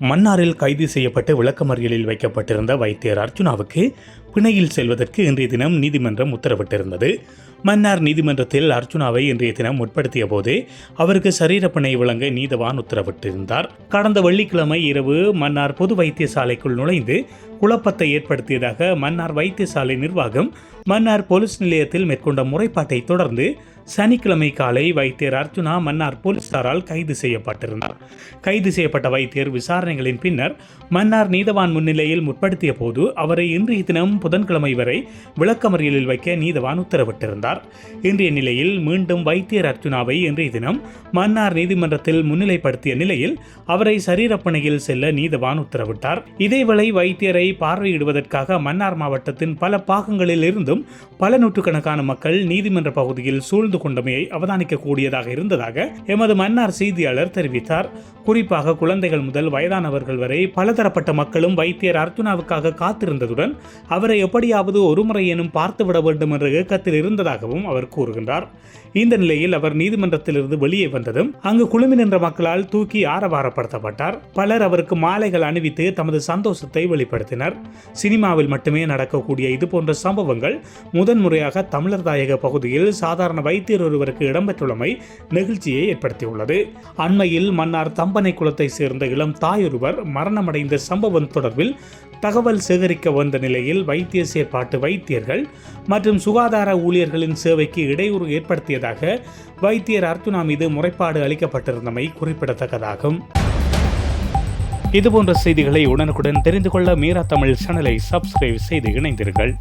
மன்னாரில் கைது செய்யப்பட்டு விளக்கமறியலில் வைக்கப்பட்டிருந்த வைத்தியர் அர்ஜுனாவுக்கு பிணையில் செல்வதற்கு இன்றைய தினம் நீதிமன்றம் உத்தரவிட்டிருந்தது. மன்னார் நீதிமன்றத்தில் அர்ச்சுனாவை இன்றைய தினம் உட்படுத்திய போது அவருக்கு சரீரப்பணை வழங்க நீதவான் உத்தரவிட்டிருந்தார். கடந்த வெள்ளிக்கிழமை இரவு மன்னார் பொது வைத்தியசாலைக்குள் நுழைந்து குழப்பத்தை ஏற்படுத்தியதாக மன்னார் வைத்தியசாலை நிர்வாகம் மன்னார் போலீஸ் நிலையத்தில் மேற்கொண்ட முறைப்பாட்டை தொடர்ந்து சனிக்கிழமை காலை வைத்தியர் அர்ச்சுனா மன்னார் போலீசாரால் கைது செய்யப்பட்டிருந்தார். கைது செய்யப்பட்ட வைத்தியர் விசாரணைகளின் பின்னர் மன்னார் நீதவான் முன்னிலையில் முற்படுத்திய போது அவரை இன்றைய தினம் புதன்கிழமை வரை விளக்கமறியலில் வைக்க நீதவான் உத்தரவிட்டிருந்தார். வந்தார் இன்றைய நிலையில் மீண்டும் வைத்தியர் அர்ஜுனாவை இன்றைய தினம் மன்னார் நீதிமன்றத்தில் முன்னிலைப்படுத்திய நிலையில் அவரை சரீரப்பணையில் செல்ல நீதவான் உத்தரவிட்டார். இதேவேளை வைத்தியரை பார்வையிடுவதற்காக மன்னார் மாவட்டத்தின் பல பாகங்களில் இருந்தும் பல நூற்றுக்கணக்கான மக்கள் நீதிமன்ற பகுதியில் சூழ்ந்து கொண்டமையை அவதானிக்கக்கூடியதாக இருந்ததாக எமது மன்னார் செய்தியாளர் தெரிவித்தார். குறிப்பாக குழந்தைகள் முதல் வயதானவர்கள் வரை பலதரப்பட்ட மக்களும் வைத்தியர் அர்ஜுனாவுக்காக காத்திருந்ததுடன் அவரை எப்படியாவது ஒருமுறை எனும் பார்த்துவிட வேண்டும் என்ற இயக்கத்தில் இருந்ததாக இருந்ததாகவும் அவர் கூறுகின்றார். இந்த நிலையில் அவர் நீதிமன்றத்திலிருந்து வெளியே வந்ததும் அங்கு குழுமி நின்ற மக்களால் தூக்கி ஆரவாரப்படுத்தப்பட்டார். பலர் அவருக்கு மாலைகள் அணிவித்து தமது சந்தோஷத்தை வெளிப்படுத்தினர். சினிமாவில் மட்டுமே நடக்கக்கூடிய இதுபோன்ற சம்பவங்கள் முதன்முறையாக தமிழர் தாயக பகுதியில் சாதாரண வைத்தியர் ஒருவருக்கு இடம்பெற்றுள்ளமை நெகிழ்ச்சியை ஏற்படுத்தியுள்ளது. அண்மையில் மன்னார் தம்பனை குளத்தை சேர்ந்த இளம் தாயொருவர் மரணமடைந்த சம்பவம் தொடர்பில் தகவல் சேகரிக்க வந்த நிலையில் வைத்திய செயற்பாட்டு வைத்தியர்கள் மற்றும் சுகாதார ஊழியர்களின் சேவைக்கு இடையூறு ஏற்படுத்தியதாக வைத்தியர் அர்த்துனா மீது முறைப்பாடு அளிக்கப்பட்டிருந்தமை குறிப்பிடத்தக்கதாகும். இதுபோன்ற செய்திகளை உடனுக்குடன் தெரிந்து கொள்ள மீரா தமிழ் சேனலை சப்ஸ்கிரைப் செய்து இணைந்திருங்கள்.